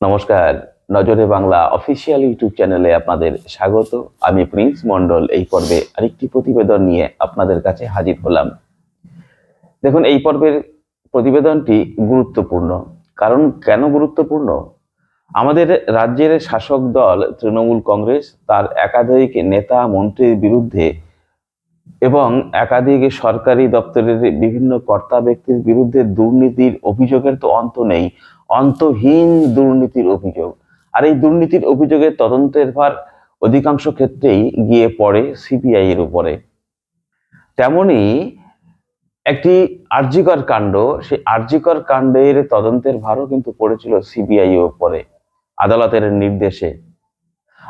নমস্কার, নজরে Bangla official YouTube চ্যানেলে আপনাদের স্বাগত। আমি প্রিন্স মন্ডল এই পর্বে আরেকটি প্রতিবেদন নিয়ে আপনাদের কাছে হাজির হলাম। দেখুন, এই পর্বের প্রতিবেদনটি গুরুত্বপূর্ণ। কারণ কেন গুরুত্বপূর্ণ? আমাদের রাজ্যের শাসক দল তৃণমূল কংগ্রেস, তার একাধিক নেতা, মন্ত্রীর বিরুদ্ধে এবং একাধিক সরকারি দপ্তরের বিভিন্ন কর্তা ব্যক্তির বিরুদ্ধে দুর্নীতির অভিযোগের তো অন্ত নেই, অন্তহীন দুর্নীতির অভিযোগ। আর এই দুর্নীতির অভিযোগের তদন্তের ভার অধিকাংশ ক্ষেত্রেই গিয়ে পড়ে সিবিআই এর উপরে। তেমনি একটি আর্যিকর কাণ্ড, সেই আর্যিকর কাণ্ডের তদন্তের ভারও কিন্তু পড়েছিল সিবিআই এর উপরে, আদালতের নির্দেশে।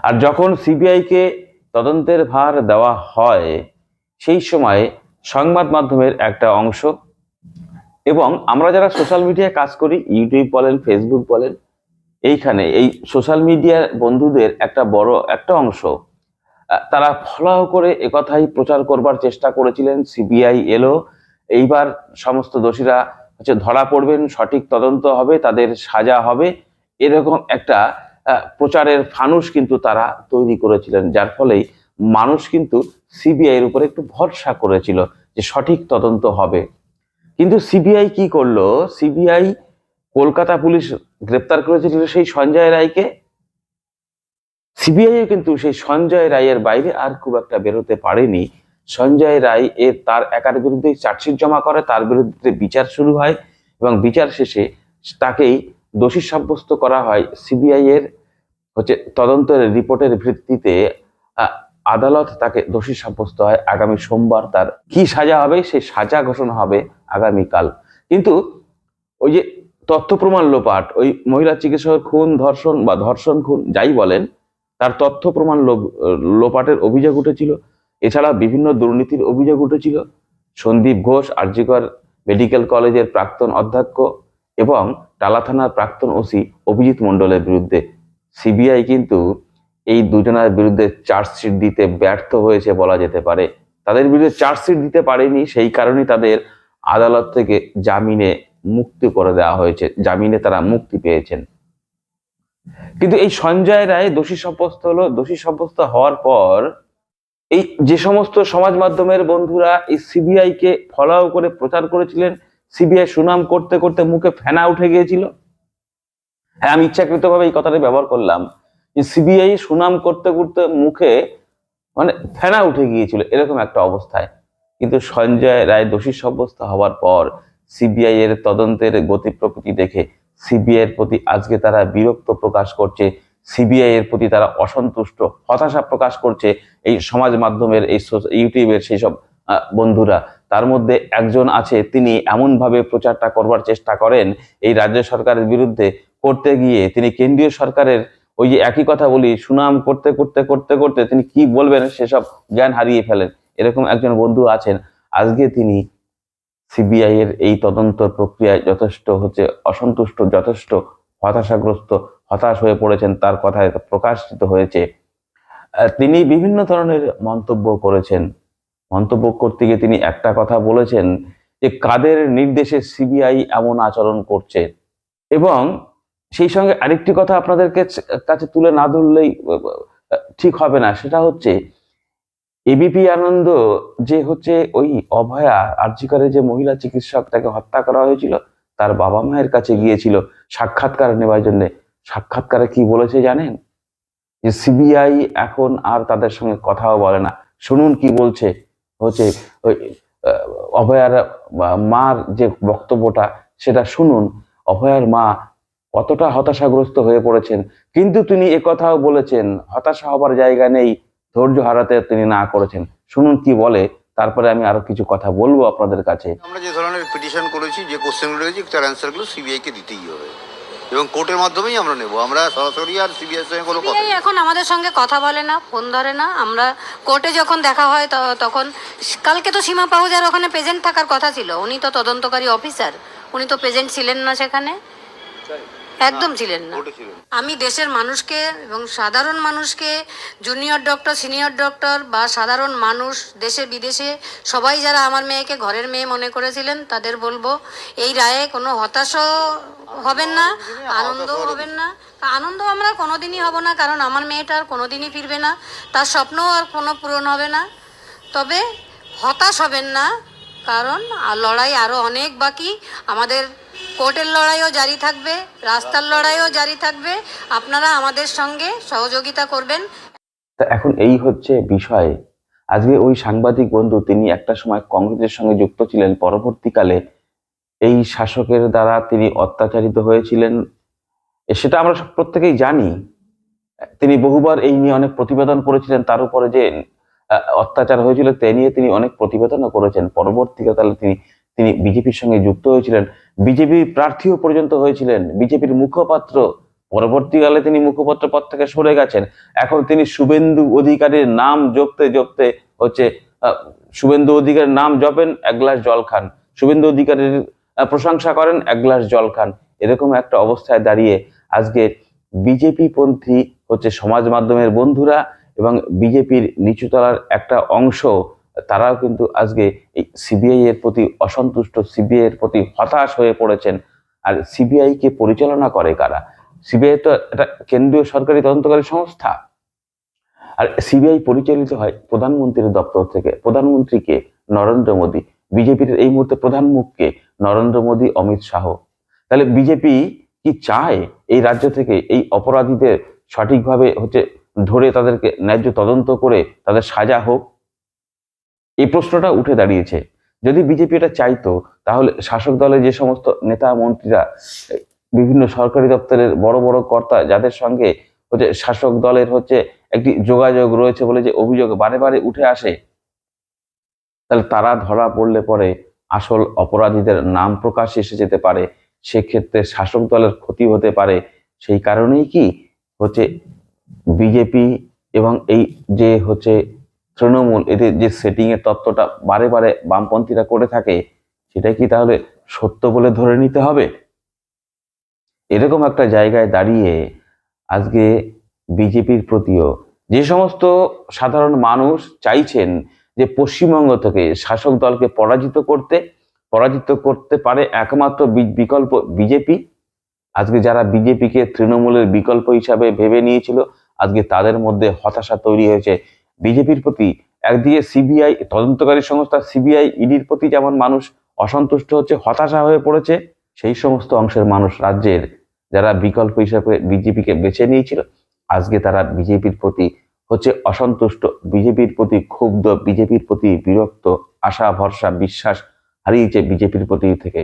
আর যখন সিবিআই কে তদন্তের ভার দেওয়া হয় সেই সময় সংবাদ মাধ্যমের একটা অংশ। এবং আমরা যারা সোশ্যাল মিডিয়ায় কাজ করি ইউটিউব বলেন ফেসবুক বলেন, এইখানে এই সোশ্যাল মিডিয়ার বন্ধুদের একটা বড় একটা অংশ তারা ফলাও করে একথাই প্রচার করবার চেষ্টা করেছিলেন সিবিআই এলো, এইবার সমস্ত দোষীরা হচ্ছে ধরা পড়বেন, সঠিক তদন্ত হবে, তাদের সাজা হবে, এরকম একটা প্রচারের ফানুস কিন্তু তারা তৈরি করেছিলেন, যার ফলেই মানুষ কিন্তু সিবিআই এর উপরে একটু ভরসা করেছিল যে সঠিক তদন্ত হবে। কিন্তু সিবিআই কি করল? সিবিআই কলকাতা পুলিশ গ্রেপ্তার করেছিল সেই সঞ্জয় রায়কে। সিবিআই কিন্তু সেই সঞ্জয় রায়ের বাইরে আর খুব একটা বেরোতে পারেনি। সঞ্জয় রায় এর তার একার বিরুদ্ধে চার্জশিট জমা করে, তার বিরুদ্ধে বিচার শুরু হয় এবং বিচার শেষে তাকেই দোষী সাব্যস্ত করা হয়। সিবিআই এর হচ্ছে তদন্তের রিপোর্টের ভিত্তিতে আদালত তাকে দোষী সাব্যস্ত হয়। আগামী সোমবার তার কি সাজা হবে সেই সাজা ঘোষণা হবে আগামীকাল। কিন্তু ওই যে তথ্য প্রমাণ লোপাট, ওই মহিলা চিকিৎসকের খুন, ধর্ষণ বা ধর্ষণ খুন যাই বলেন, তার তথ্য প্রমাণ লোপ- লোপাটের অভিযোগ উঠেছিল। এছাড়া বিভিন্ন দুর্নীতির অভিযোগ উঠেছিল। সন্দীপ ঘোষ, আরজিকর মেডিকেল কলেজের প্রাক্তন অধ্যক্ষ এবং টালা থানার প্রাক্তন ওসি অভিজিৎ মণ্ডলের বিরুদ্ধে। সিবিআই কিন্তু এই দুজনের বিরুদ্ধে চার্জশিট দিতে ব্যর্থ হয়েছে বলা যেতে পারে। তাদের বিরুদ্ধে চার্জশিট দিতে পারেনি, সেই কারণেই তাদের আদালত থেকে জামিনে মুক্তি করে দেওয়া হয়েছে, জামিনে তারা মুক্তি পেয়েছেন। কিন্তু এই সঞ্জয় রায় দোষী সাব্যস্ত হলো, দোষী সাব্যস্ত হওয়ার পর এই যে সমস্ত সমাজ মাধ্যমের বন্ধুরা এই সিবিআই কে ফলাও করে প্রচার করেছিলেন সিবিআই সুনাম করতে করতে মুখে ফেনা উঠে গিয়েছিল। হ্যাঁ আমি ইচ্ছাকৃতভাবে এই কথাটা ব্যবহার করলাম। যে সিবিআই সুনাম করতে করতে মুখে মানে ফেনা উঠে গিয়েছিল, এরকম একটা অবস্থায়। কিন্তু সঞ্জয় রায় দোষী সাব্যস্ত হওয়ার পর সিবিআই এর তদন্তের গতি প্রকৃতি দেখে সিবিআই এর প্রতি আজকে তারা বিরক্ত প্রকাশ করছে। সিবিআই এর প্রতি তারা অসন্তুষ্ট হতাশা প্রকাশ করছে এই সমাজ মাধ্যমের, এই ইউটিউবের সেই সব বন্ধুরা। তার মধ্যে একজন আছে, তিনি এমনভাবে প্রচারটা করবার চেষ্টা করেন, এই রাজ্য সরকারের বিরুদ্ধে করতে গিয়ে তিনি কেন্দ্রীয় সরকারের ওই যে একই কথা বলি, সুনাম করতে করতে করতে করতে তিনি কি বলবেন সেসব জ্ঞান হারিয়ে ফেলেন। এরকম একজন বন্ধু আছেন, আজকে তিনি সিবিআই এর এই তদন্ত প্রক্রিয়ায় যথেষ্ট হচ্ছে, অসন্তুষ্ট, যথেষ্ট হতাশাগ্রস্ত, হতাশ হয়ে পড়েছেন, তার কথায় প্রকাশিত হয়েছে। তিনি বিভিন্ন ধরনের মন্তব্য করেছেন। মন্তব্য করতে গিয়ে তিনি একটা কথা বলেছেন যে, কাদের নির্দেশে সিবিআই এমন আচরণ করছে? এবং সেই সঙ্গে আরেকটি কথা আপনাদেরকে কাছে তুলে না ধরলেই ঠিক হবে না। সেটা হচ্ছে এবিপি আনন্দ যে হচ্ছে ওই অভয়া আর্জিকারে যে মহিলা চিকিৎসক তাকে হত্যা করা হয়েছিল, তার বাবা মায়ের কাছে গিয়েছিল সাক্ষাৎকার নেওয়ার জন্য। সাক্ষাৎকারে কি বলেছে জানেন? যে সিবিআই এখন আর তাদের সঙ্গে কথাও বলে না। শুনুন কি বলছে, হচ্ছে ওই অভয়ার মার যে বক্তব্যটা, সেটা শুনুন। অভয়ার মা কতটা হতাশাগ্রস্ত হয়ে পড়েছেন। কিন্তু তিনি একথাও বলেছেন হতাশা হবার জায়গা নেই ধৈর্য হারাতে তিনি না করেছেন। শুনুন কি বলে তারপরে আমি আরও কিছু কথা বলব আপনাদের কাছে। আমরা যে ধরনের পিটিশন করেছি যে কোশ্চেনগুলো রয়েছে তার অ্যান্সারগুলো সিবিআইকে দিতেই হবে। এবং কোর্টের মাধ্যমেই আমরা নেব। আমরা সরাসরি আর সিবিআই সঙ্গে কোনো কথা এখন আমাদের সঙ্গে কথা বলে না ফোন ধরে না। আমরা কোর্টে যখন দেখা হয় তখন কালকে তো সীমা পাহুজার ওখানে প্রেজেন্ট থাকার কথা ছিল। উনি তো তদন্তকারী অফিসার উনি তো প্রেজেন্ট ছিলেন না সেখানে। একদম ছিলেন না। আমি দেশের মানুষকে এবং সাধারণ মানুষকে জুনিয়র ডক্টর সিনিয়র ডক্টর বা সাধারণ মানুষ দেশে বিদেশে সবাই যারা আমার মেয়েকে ঘরের মেয়ে মনে করেছিলেন তাদের বলব এই রায়ে কোনো হতাশও হবেন না আনন্দ হবেন না আনন্দ আমরা কোনোদিনই হব না কারণ আমার মেয়েটা আর কোনোদিনই ফিরবে না তার স্বপ্ন আর কোনো পূরণ হবে না। তবে হতাশ হবেন না কারণ আর লড়াই আরও অনেক বাকি আমাদের কোর্টের লড়াইও জারি থাকবে, রাস্তার লড়াইও জারি থাকবে। আপনারা আমাদের সঙ্গে সহযোগিতা করবেন। এখন এই হচ্ছে বিষয়। আজকে ওই সাংবাদিক বন্ধু, তিনি একটা সময় কংগ্রেসের সঙ্গে যুক্ত ছিলেন। পরবর্তীকালে এই শাসকের দ্বারা তিনি অত্যাচারিত হয়েছিলেন। সেটা আমরা সব প্রত্যেকেই জানি। তিনি বহুবার এই নিয়ে অনেক প্রতিবেদন করেছিলেন। তার উপরে যে অত্যাচার হয়েছিল, তে নিয়ে তিনি অনেক প্রতিবেদনও করেছেন। পরবর্তীকালে তিনি তিনি বিজেপির সঙ্গে যুক্ত হয়েছিলেন। বিজেপি প্রার্থীও পর্যন্ত হয়েছিলেন। বিজেপির মুখপাত্র, পরবর্তীকালে তিনি মুখপাত্র পদ থেকে সরে গেছেন। এখন তিনি শুভেন্দু অধিকারীর নাম জপতে জপতে হচ্ছে শুভেন্দু অধিকারের নাম জপেন, এক গ্লাস জল খান। শুভেন্দু অধিকারীর প্রশংসা করেন, এক গ্লাস জল খান। এরকম একটা অবস্থায় দাঁড়িয়ে আজকে বিজেপি পন্থী হচ্ছে সমাজ মাধ্যমের বন্ধুরা এবং বিজেপির নিচুতলার একটা অংশ তারাও কিন্তু আজকে এই সিবিআই এর প্রতি অসন্তুষ্ট সিবিআই এর প্রতি হতাশ হয়ে পড়েছেন। আর সিবিআই কে পরিচালনা করে কারা? সিবিআই তো একটা কেন্দ্রীয় সরকারি তদন্তকারী সংস্থা। আর সিবিআই পরিচালিত হয় প্রধানমন্ত্রীর দপ্তর থেকে। প্রধানমন্ত্রীকে নরেন্দ্র মোদী, বিজেপির এই মুহূর্তে প্রধান মুখকে নরেন্দ্র মোদী, অমিত শাহ। তাহলে বিজেপি কি চায় এই রাজ্য থেকে এই অপরাধীদের সঠিকভাবে হচ্ছে ধরে তাদেরকে ন্যায্য তদন্ত করে তাদের সাজা হোক? এই প্রশ্নটা উঠে দাঁড়িয়েছে। যদি বিজেপি এটা চাইতো, তাহলে শাসক দলের যে সমস্ত নেতা, মন্ত্রীরা, বিভিন্ন সরকারি দপ্তরের বড় বড় কর্তা, যাদের সঙ্গে হচ্ছে শাসক দলের হচ্ছে একটি যোগাযোগ রয়েছে বলে যে অভিযোগ বারে বারে উঠে আসে, তাহলে তারা ধরা পড়লে পরে আসল অপরাধীদের নাম প্রকাশ এসে যেতে পারে। সেক্ষেত্রে শাসক দলের ক্ষতি হতে পারে। সেই কারণেই কি হচ্ছে বিজেপি এবং এই যে হচ্ছে তৃণমূল, এদের যে সেটিং এর তত্ত্বটা বারে বারে বামপন্থীরা করে থাকে সেটা কি তাহলে সত্য বলে ধরে নিতে হবে? এরকম একটা জায়গায় দাঁড়িয়ে আজকে বিজেপির প্রতিও যে সমস্ত সাধারণ মানুষ চাইছেন যে পশ্চিমবঙ্গ থেকে শাসক দলকে পরাজিত করতে পরাজিত করতে পারে একমাত্র বিকল্প বিজেপি। আজকে যারা বিজেপিকে তৃণমূলের বিকল্প হিসাবে ভেবে নিয়েছিল, আজকে তাদের মধ্যে হতাশা তৈরি হয়েছে। বিজেপির প্রতি একদিকে সিবিআই, তদন্তকারী সংস্থা সিবিআই, ইডির প্রতি যেমন মানুষ অসন্তুষ্ট হচ্ছে, হতাশা হয়ে পড়েছে, সেই সমস্ত অংশের মানুষ রাজ্যের যারা বিকল্প হিসাবে বিজেপিকে বেছে নিয়েছিল, আজকে তারা বিজেপির প্রতি হচ্ছে অসন্তুষ্ট। বিজেপির প্রতি ক্ষুব্ধ, বিজেপির প্রতি বিরক্ত, আশা, ভরসা, বিশ্বাস হারিয়েছে বিজেপির প্রতি থেকে।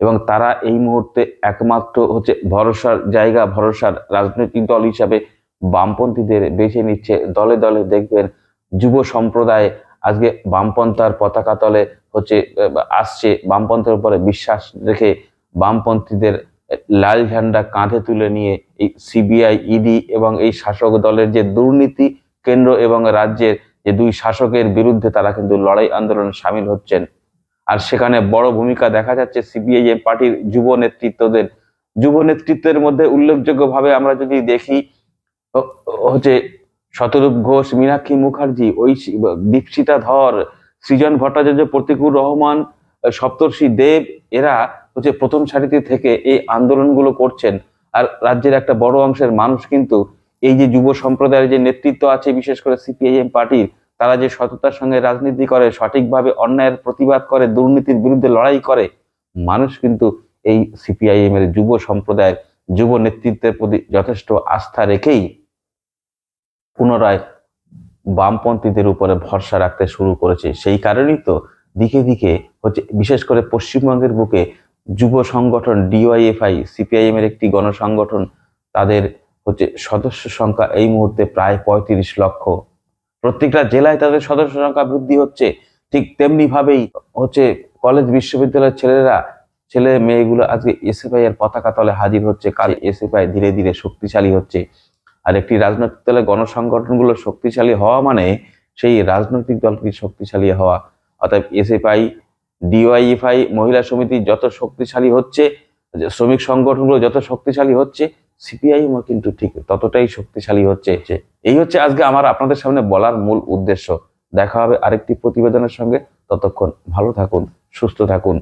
এবং তারা এই মুহূর্তে একমাত্র হচ্ছে ভরসার জায়গা, ভরসার রাজনৈতিক দল হিসাবে বামপন্থীদের বেছে নিচ্ছে। দলে দলে দেখবেন যুব সম্প্রদায় আজকে বামপন্থার পতাকা তলে হচ্ছে, আসছে। বামপন্থের উপরে বিশ্বাস রেখে বামপন্থীদের লাল ঝান্ডা কাঁধে তুলে নিয়ে এই সিবিআই, ইডি এবং এই শাসক দলের যে দুর্নীতি কেন্দ্র এবং রাজ্যের যে দুই শাসকের বিরুদ্ধে তারা কিন্তু লড়াই আন্দোলনে সামিল হচ্ছেন। আর সেখানে বড় ভূমিকা দেখা যাচ্ছে সিপিআইএম পার্টির যুব নেতৃত্বদের। যুব নেতৃত্বের মধ্যে উল্লেখযোগ্যভাবে আমরা যদি দেখি হচ্ছে শতরূপ ঘোষ, মীনাক্ষী মুখার্জি ওই দীপশিতা ধর, সৃজন ভট্টাচার্য, প্রতিকুর রহমান, সপ্তর্ষি দেব, এরা হচ্ছে প্রথম সারিতে থেকে এই আন্দোলনগুলো করছেন। আর রাজ্যের একটা বড় অংশের মানুষ কিন্তু এই যে যুব সম্প্রদায়ের যে নেতৃত্ব আছে, বিশেষ করে সিপিআইএম পার্টির, তারা যে সততার সঙ্গে রাজনীতি করে, সঠিকভাবে অন্যায়ের প্রতিবাদ করে, দুর্নীতির বিরুদ্ধে লড়াই করে, মানুষ কিন্তু এই সিপিআইএম এর যুব সম্প্রদায়ের যুব নেতৃত্বের প্রতি যথেষ্ট আস্থা রেখেই পুনরায় বামপন্থীদের উপরে ভরসা রাখতে শুরু করেছে। সেই কারণেই তো দিকে দিকে হচ্ছে, বিশেষ করে পশ্চিমবঙ্গের বুকে যুব সংগঠন, ডিওয়াইএফআই সিপিআইএম এর একটি গণসংগঠন, তাদের হচ্ছে সদস্য সংখ্যা এই মুহূর্তে প্রায় পঁয়ত্রিশ লক্ষ। প্রত্যেকটা জেলায় তাদের সদস্য সংখ্যা বৃদ্ধি হচ্ছে। ঠিক তেমনি ভাবেই হচ্ছে কলেজ বিশ্ববিদ্যালয়ের ছেলেরা, ছেলে মেয়েগুলো আজকে এসএফআই এর পতাকা তলে হাজির হচ্ছে। কাল এসএফআই ধীরে ধীরে শক্তিশালী হচ্ছে। আর একটি রাজনৈতিক দলের গণসংগঠনগুলো শক্তিশালী হওয়া মানে সেই রাজনৈতিক দলটি শক্তিশালী হওয়া। অর্থাৎ এসএফআই, ডিওয়াইএফআই, মহিলা সমিতি যত শক্তিশালী হচ্ছে, শ্রমিক সংগঠনগুলো যত শক্তিশালী হচ্ছে, সিপিআইএমও কিন্তু ঠিক ততটাই শক্তিশালী হচ্ছে। এই হচ্ছে আজকে আমার আপনাদের সামনে বলার মূল উদ্দেশ্য। দেখা হবে আরেকটি প্রতিবেদনের সঙ্গে। ততক্ষণ ভালো থাকুন, সুস্থ থাকুন।